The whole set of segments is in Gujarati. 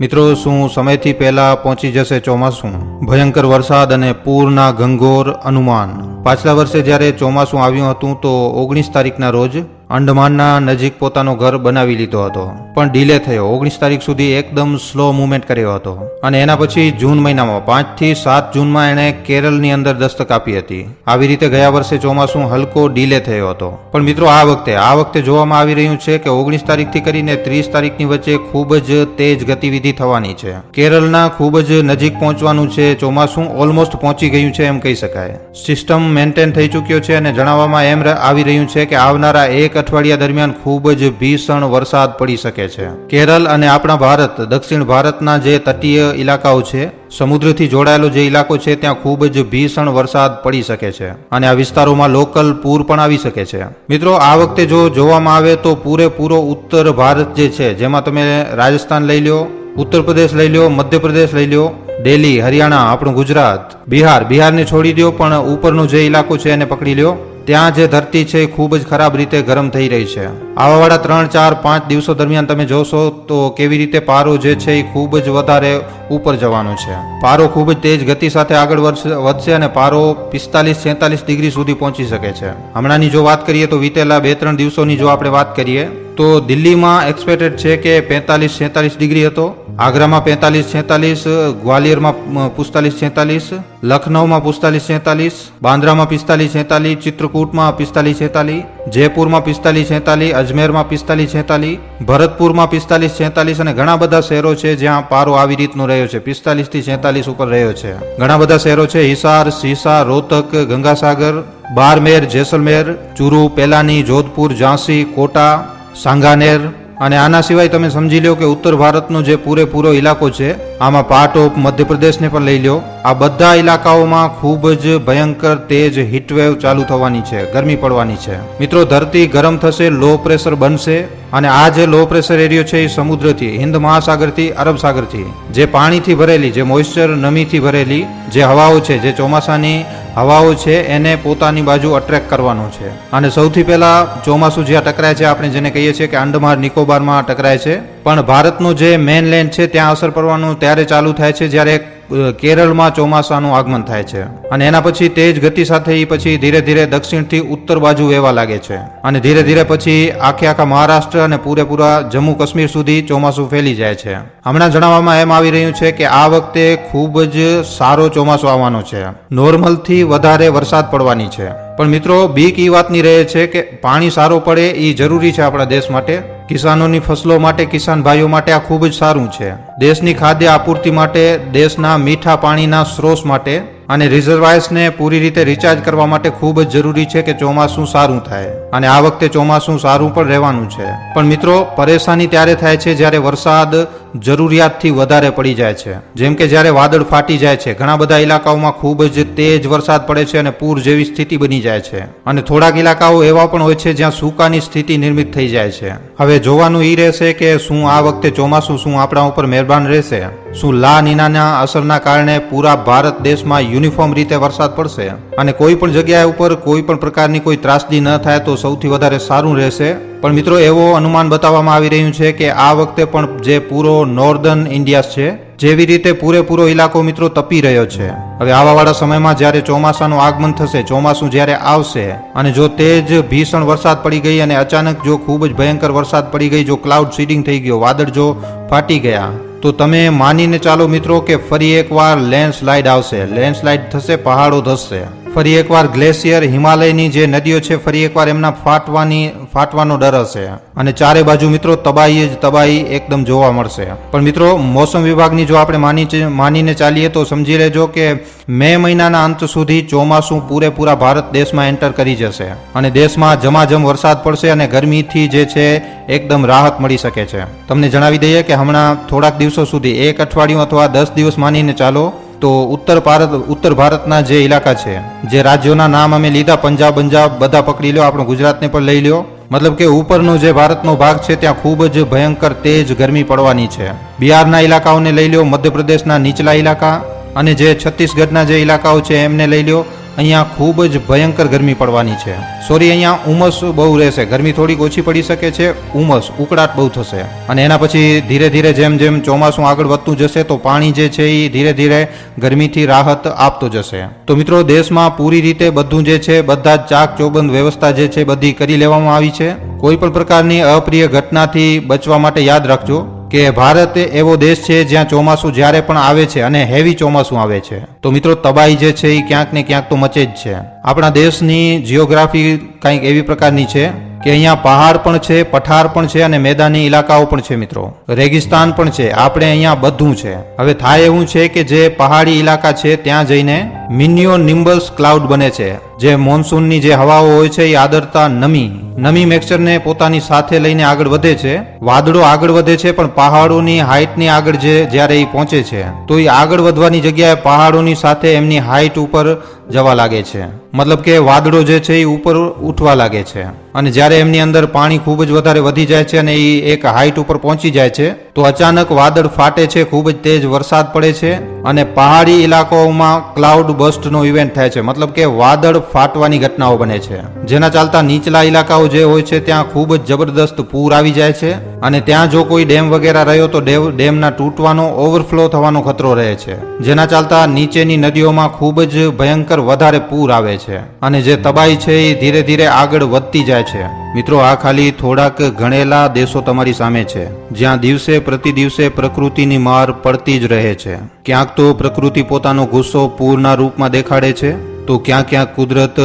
મિત્રો, શું સમયથી પહેલા પહોંચી જશે ચોમાસું? ભયંકર વરસાદ અને પૂરના ઘંઘોર અનુમાન. પાછલા વર્ષે જ્યારે ચોમાસું આવ્યું હતું તો ઓગણીસ તારીખના રોજ અંડમાનના નજીક પોતાનો ઘર બનાવી લીધો હતો, પણ ડીલે થયો. ઓગણીસ તારીખ સુધી એકદમ સ્લો મુવમેન્ટ કર્યો હતો. અને એના પછી જૂન મહિનામાં, પાંચથી સાત જૂનમાં એણે કેરળની અંદર દસ્તક આપી હતી. આવી રીતે ગયા વર્ષે ચોમાસું હલકો ડીલે થયો હતો. પણ મિત્રો, આ વખતે આ વખતે જોવામાં આવી રહ્યું છે કે ઓગણીસ તારીખથી કરીને ત્રીસ તારીખની વચ્ચે ખૂબ જ તેજ ગતિવિધિ થવાની છે. કેરળના ખૂબ જ નજીક પહોંચવાનું છે. ચોમાસું ઓલમોસ્ટ પહોંચી ગયું છે એમ કહી શકાય. સિસ્ટમ મેન્ટેન થઈ ચૂક્યો છે અને જણાવવામાં એમ આવી રહ્યું છે કે આવનારા એક અઠવાડિયા દરમિયાન ખૂબ જ ભીષણ વરસાદ પડી શકે છે. કેરળ અને આપણા ભારત, દક્ષિણ ભારતના જે તટીય ઇલાકાઓ છે, સમુદ્રથી જોડાયેલો જે ઇલાકો છે, ત્યાં ખૂબ જ ભીષણ વરસાદ પડી શકે છે અને આ વિસ્તારોમાં લોકલ પૂર પણ આવી શકે છે. મિત્રો, આ વખતે જો જોવામાં આવે તો પૂરેપૂરો ઉત્તર ભારત જે છે, જેમાં તમે રાજસ્થાન લઈ લો ઉત્તર પ્રદેશ લઈ લો મધ્યપ્રદેશ લઈ લો દિલ્હી હરિયાણા, આપણું ગુજરાત, બિહાર, બિહારને છોડી દો પણ ઉપરનો જે ઇલાકો છે એને પકડી લ્યો. ત્યાં જે ધરતી છે એ ખૂબ જ ખરાબ રીતે ગરમ થઈ રહી છે. આવાવાળા ત્રણ, ચાર, પાંચ દિવસો દરમિયાન તમે જોશો તો કેવી રીતે પારો જે છે એ ખૂબ જ વધારે ઉપર જવાનો છે. પારો ખૂબ જ તેજ ગતિ સાથે આગળ વધશે અને પારો પિસ્તાલીસ, છેતાલીસ ડિગ્રી સુધી પહોંચી શકે છે. હમણાંની જો વાત કરીએ તો વીતેલા બે, ત્રણ દિવસોની જો આપણે વાત કરીએ તો દિલ્હીમાં એક્સપેક્ટેડ છે કે પેંતાલીસ, છેતાલીસ ડિગ્રી હતો. આગ્રામાં પેંતાલીસ છેતાલીસ, ગ્વાલિયરમાં પિસ્તાલીસ છેતાલીસ, લખનૌમાં પિસ્તાલીસ છેતાલીસ, બાંદ્રામાં પિસ્તાલીસ છેતાલીસ, ચિત્રકૂટમાં પિસ્તાલીસ છેતાલીસ, જયપુરમાં પિસ્તાલીસ છેતાલીસ, અજમેરમાં પિસ્તાલીસ છેતાલીસ, ભરતપુરમાં પિસ્તાલીસ છેતાલીસ અને ઘણા બધા શહેરો છે જ્યાં પારો આવી રીતનો રહ્યો છે. પિસ્તાલીસથી છેતાલીસ ઉપર રહ્યો છે. ઘણા બધા શહેરો છે. હિસાર સીસા રોહતક, ગંગાસાગર, બારમેર, જેસલમેર, ચુરુ, પેલાની, જોધપુર, ઝાંસી, કોટા, સાંગાનેર અને આના સિવાય તમે સમજી લો કે ઉત્તર ભારતનો જે પૂરેપૂરો ઇલાકો છે, આમાં ઓફ મધ્યપ્રદેશને પણ લઈ લો આ બધા ઇલાકાઓમાં ખૂબ જ ભયંકર તેજ હીટવેવ ચાલુ થવાની છે, ગરમી પડવાની છે. મિત્રો, ધરતી ગરમ થશે લો પ્રેશર બનશે, અને આ જે લો પ્રેશર એરિયો છે એ સમુદ્રથી, હિન્દ મહાસાગરથી, અરબ સાગરથી, જે પાણીથી ભરેલી, જે મોઇશ્ચર નમીથી ભરેલી, જે હવાઓ છે, જે ચોમાસાની હવાઓ છે, એને પોતાની બાજુ અટ્રેક્ટ કરવાનું છે. અને સૌથી પહેલા ચોમાસું જ્યાં ટકરાય છે, આપણે જેને કહીએ છીએ કે અંડમાન નિકોબારમાં ટકરાય છે. પણ ભારતનો જે મેઇનલેન્ડ છે, ત્યાં અસર પડવાનું ત્યારે ચાલુ થાય છે, જ્યારે કેરળમાં ચોમાસાનું આગમન થાય છે. અને એના પછી તેજ ગતિ સાથે એ પછી ધીરે ધીરે દક્ષિણથી ઉત્તર બાજુ વહેવા લાગે છે. અને ધીરે ધીરે પછી આખે આખા મહારાષ્ટ્ર અને પૂરેપૂરા જમ્મુ કાશ્મીર સુધી ચોમાસું ફેલી જાય છે. હમણાં જણાવવામાં એમ આવી રહ્યું છે કે આ વખતે ખૂબ જ સારો ચોમાસું આવવાનો છે. નોર્મલથી વધારે વરસાદ પડવાની છે. પણ મિત્રો બીક એ વાતની રહે છે કે પાણી સારું પડે એ જરૂરી છે આપણા દેશ માટે. કિસાનોની ફસલો માટે, કિસાન ભાઈઓ માટે આ ખૂબ જ સારું છે. દેશની ખાદ્ય આપૂર્તિ માટે, દેશના મીઠા પાણીના સ્ત્રોત માટે અને રિઝર્વાયર્સને પૂરી રીતે રિચાર્જ કરવા માટે ખૂબ જ જરૂરી છે કે ચોમાસું સારું થાય. અને આ વખતે ચોમાસું સારું પણ રહેવાનું છે. પણ મિત્રો, પરેશાની ત્યારે થાય છે જ્યારે વરસાદ જરૂરિયાતથી વધારે પડી જાય છે. જેમ કે જ્યારે વાદળ ફાટી જાય છે. ઘણા બધા ઇલાકાઓમાં ખૂબ જ તેજ વરસાદ પડે છે અને પૂર જેવી સ્થિતિ બની જાય છે. અને થોડાક ઇલાકાઓ એવા પણ હોય છે જ્યાં સૂકાની સ્થિતિ નિર્મિત થઈ જાય છે. હવે જોવાનું એ રહેશે કે શું આ વખતે ચોમાસું શું આપણા ઉપર મહેરબાન રહેશે? શું લા નીનાના અસરના કારણે પૂરા ભારત દેશમાં યુનિફોર્મ રીતે વરસાદ પડશે? અને કોઈ પણ જગ્યાએ ઉપર કોઈ પણ પ્રકારની કોઈ ત્રાસદી ન થાય તો સૌથી વધારે સારું રહેશે? પણ મિત્રો, એવો અનુમાન બતાવવામાં આવી રહ્યું છે કે આ વખતે પણ જે પૂરો નોર્ધન ઇન્ડિયા છે, જેવી રીતે પૂરેપૂરો ઇલાકો મિત્રો તપી રહ્યો છે. હવે આવાવાળા સમયમાં જ્યારે ચોમાસાનું આગમન થશે, ચોમાસું જ્યારે આવશે, અને જો તે જ ભીષણ વરસાદ પડી ગઈ અને અચાનક જો ખૂબ જ ભયંકર વરસાદ પડી ગઈ, જો ક્લાઉડ સીડિંગ થઈ ગયો, વાદળ જો ફાટી ગયા તો તમે માનીને ચાલો મિત્રો કે ફરી એકવાર લેન્ડસ્લાઇડ આવશે. લેન્ડસ્લાઇડ થશે પહાડો ધસશે. ફરી એકવાર ગ્લેશિયર હિમાલયની જે નદીઓ છે, ફરી એકવાર એમના ફાટવાની, ફાટવાનો ડર હશે. અને ચારે બાજુ મિત્રો તબાહી જ તબાહી એકદમ જોવા મળશે. પણ મિત્રો, મોસમ વિભાગની જો આપણે માની માનીને ચાલીએ તો સમજી લેજો કે મે મહિનાના અંત સુધી ચોમાસું પૂરેપૂરા ભારત દેશમાં એન્ટર કરી જશે. અને દેશમાં જમાજમ વરસાદ પડશે અને ગરમીથી જે છે, એકદમ રાહત મળી શકે છે. તમને જણાવી દઈએ કે હમણાં થોડાક દિવસો સુધી એક અઠવાડિયું અથવા દસ દિવસ માનીને ચાલો. તો ઉત્તર ભારત, ઉત્તર ભારતના જે ઇલાકા છે, જે રાજ્યોના નામ અમે લીધા, પંજાબ પંજાબ, બધા પકડી લો આપણું ગુજરાતને પણ લઈ લ્યો. મતલબ કે ઉપરનો જે ભારતનો ભાગ છે, ત્યાં ખૂબ જ ભયંકર તેજ ગરમી પડવાની છે. બિહારના ઇલાકાઓને લઈ લો મધ્યપ્રદેશના નીચલા ઇલાકા અને જે છત્તીસગઢના જે ઇલાકાઓ છે, એમને લઈ લ્યો. અહીંયા ખૂબ જ ભયંકર ગરમી પડવાની છે. સોરી, અહીંયા ઉમસ બહુ રહેશે. ગરમી થોડીક ઓછી પડી શકે છે, ઉમસ, ઉકળાટ બહુ થશે. અને એના પછી ધીરે ધીરે જેમ જેમ ચોમાસું આગળ વધતું જશે, તો પાણી જે છે એ ધીરે ધીરે ગરમીથી રાહત આપતો જશે. તો મિત્રો, દેશમાં પૂરી રીતે બધું જે છે, બધા જ ચાક ચોબંધ વ્યવસ્થા જે છે, બધી કરી લેવામાં આવી છે. કોઈ પણ પ્રકારની અપ્રિય ઘટનાથી બચવા માટે યાદ રાખજો. કે ભારત એવો દેશ છે જ્યાં ચોમાસું જ્યારે પણ આવે છે અને હેવી ચોમાસું આવે છે. તો મિત્રો, તબાહી જે છે એ ક્યાંક ને ક્યાંક તો મચે જ છે. આપણા દેશની જીઓગ્રાફી કંઈક એવી પ્રકારની છે કે અહીંયા પહાડ પણ છે, પઠાર પણ છે અને મેદાની ઇલાકાઓ પણ છે મિત્રો. રેગિસ્તાન પણ છે. આપણે અહીંયા બધું છે. હવે થાય એવું છે કે જે પહાડી ઇલાકા છે, ત્યાં જઈને મિનિયો નિમ્બસ ક્લાઉડ બને છે. જે મોન્સૂનની જે હવાઓ હોય છે, એ આદરતા નમી. નમી મેક્સચરને પોતાની સાથે લઈને આગળ વધે છે. વાદળો આગળ વધે છે, પણ પહાડોની હાઇટની આગળ જે, જ્યારે એ પહોંચે છે, તો એ આગળ વધવાની જગ્યાએ પહાડોની સાથે એમની હાઇટ ઉપર જવા લાગે છે. મતલબ કે વાદળો જે છે, એ ઉપર ઉઠવા લાગે છે. અને જ્યારે એમની અંદર પાણી ખૂબ જ વધારે વધી જાય છે અને એ એક હાઇટ ઉપર પહોંચી જાય છે તો અચાનક વાદળ ફાટે છે, ખૂબ જ તેજ વરસાદ પડે છે અને પહાડી ઇલાકાઓમાં ક્લાઉડ બસ્ટનો ઇવેન્ટ થાય છે. મતલબ કે વાદળ ફાટવાની ઘટનાઓ બને છે. જેના ચાલતા નીચલા ઇલાકાઓ જે હોય છે, ત્યાં ખૂબ જ જબરદસ્ત પૂર આવી જાય છે અને ત્યાં જો કોઈ ડેમ વગેરે રહ્યો તો ડેમના તૂટવાનો ઓવરફ્લો થવાનો ખતરો રહે છે. જેના ચાલતા નીચેની નદીઓમાં ખૂબ જ ભયંકર વધારે પૂર આવે છે અને જે તબાહી છે એ ધીરે ધીરે આગળ વધતી જાય છે. મિત્રો, આ ખાલી થોડાક ગણેલા દેશો તમારી સામે છે, જ્યાં દિવસે પ્રતિ દિવસે પ્રકૃતિની માર પડતી જ રહે છે. ક્યાંક તો પ્રકૃતિ પોતાનો ગુસ્સો પૂરના રૂપમાં દેખાડે છે, તો ક્યાં ક્યાંક કુદરત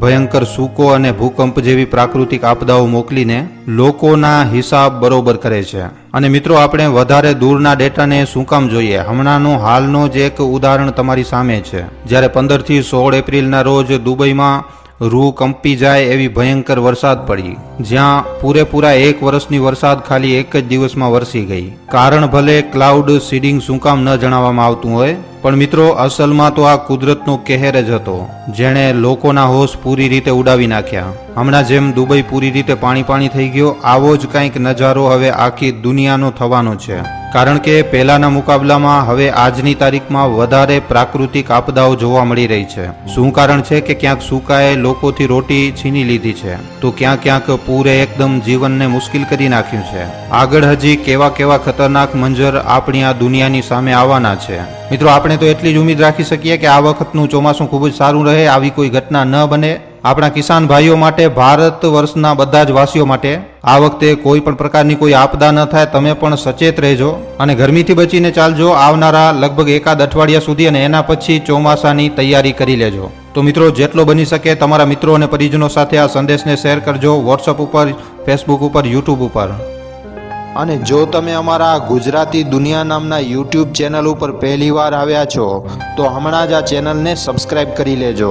ભયંકર સૂકો અને ભૂકંપ જેવી પ્રાકૃતિક આપદાઓ મોકલીને લોકોના હિસાબ બરોબર કરે છે. અને મિત્રો, આપણે વધારે દૂરના ડેટાને શું કામ જોઈએ? હમણાંનો, હાલનો જ એક ઉદાહરણ તમારી સામે છે. જ્યારે પંદરથી સોળ એપ્રિલના રોજ દુબઈમાં રૂ કંપી જાય એવી ભયંકર વરસાદ પડી. જ્યાં પૂરેપૂરા એક વર્ષની વરસાદ ખાલી એક જ દિવસમાં વરસી ગઈ. કારણ ભલે ક્લાઉડ સીડિંગ શું કામ ન જણાવવામાં આવતું હોય, પણ મિત્રો, અસલમાં તો આ કુદરતનો કહેર જ હતો, જેણે લોકોના હોશ પૂરી રીતે ઉડાવી નાખ્યા. હમણાં જેમ દુબઈ પૂરી રીતે પાણી પાણી થઈ ગયો, આવો જ કંઈક નજારો હવે આખી દુનિયાનો થવાનો છે. કારણ કે પહેલાના મુકાબલામાં હવે આજની તારીખમાં વધારે પ્રાકૃતિક આપદાઓ જોવા મળી રહી છે. શું કારણ છે કે ક્યાંક સુકાએ લોકોથી રોટી છીની લીધી છે? તો ક્યાંક ક્યાંક પૂરે એકદમ જીવનને મુશ્કેલ કરી નાખ્યું છે. આગળ હજી કેવા કેવા ખતરનાક મંજર આપણી આ દુનિયાની સામે આવવાના છે. મિત્રો, આપણે તો એટલી જ ઉમ્મીદ રાખી શકીએ કે આ વખતનું ચોમાસું ખૂબ જ સારું રહે, આવી કોઈ ઘટના ન બને. આપણા કિસાન ભાઈઓ માટે, ભારત વર્ષના બધા જ વાસીઓ માટે આ વખતે કોઈ પણ પ્રકારની કોઈ આપદા ન થાય, તમે પણ સચેત રહેજો અને ગરમીથી બચીને ચાલજો. આવનારા લગભગ એકાદ અઠવાડિયા સુધી અને એના પછી ચોમાસાની તૈયારી કરી લેજો. તો મિત્રો, જેટલો બની શકે તમારા મિત્રો અને પરિજનો સાથે આ સંદેશને શેર કરજો વોટ્સઅપ ઉપર ફેસબુક ઉપર યુટ્યુબ ઉપર. અને જો તમે અમારા ગુજરાતી દુનિયા નામના યુટ્યુબ ચેનલ ઉપર પહેલીવાર આવ્યા છો, તો હમણાં જ આ ચેનલને સબસ્ક્રાઈબ કરી લેજો.